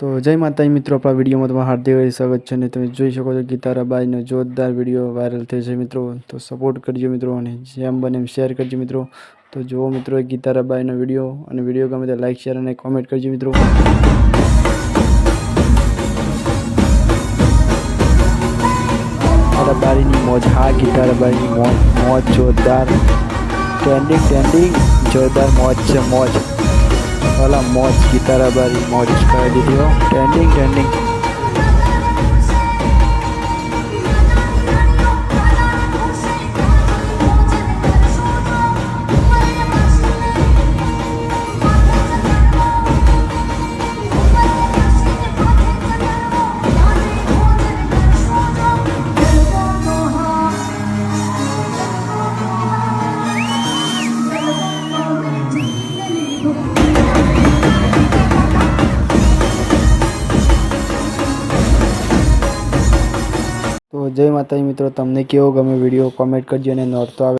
તો જય માતાજી મિત્રો, આપણા વિડીયોમાં તમારું હાર્દિક સ્વાગત છે અને તમે જોઈ શકો છો ગીતારાબાઈનો જોરદાર વીડિયો વાયરલ થઈ છે મિત્રો. તો સપોર્ટ કરજો મિત્રો અને જેમ બને એમ શેર કરજો મિત્રો. તો જુઓ મિત્રો ગીતારાબાઈનો વીડિયો અને વીડિયો ગમે તો લાઈક શેર અને કોમેન્ટ કરજો મિત્રો. ગીતારાબાઈની મોજ, હા, ગીતારાબાઈની મોજ મોજ જોરદાર. ટ્રેન્ડિંગ ટ્રેન્ડિંગ જોરદાર મોજ છે, મોજ. ઓલા મોજ ગીતારાબાઈ મોજ કરી દીધી હો ટ્રેન્ડિંગ ટ્રેન્ડિંગ તો જય માતાજી મિત્રો તમને કેવો ગમે વીડિયો કોમેન્ટ કરજો અને નોરતો આવે.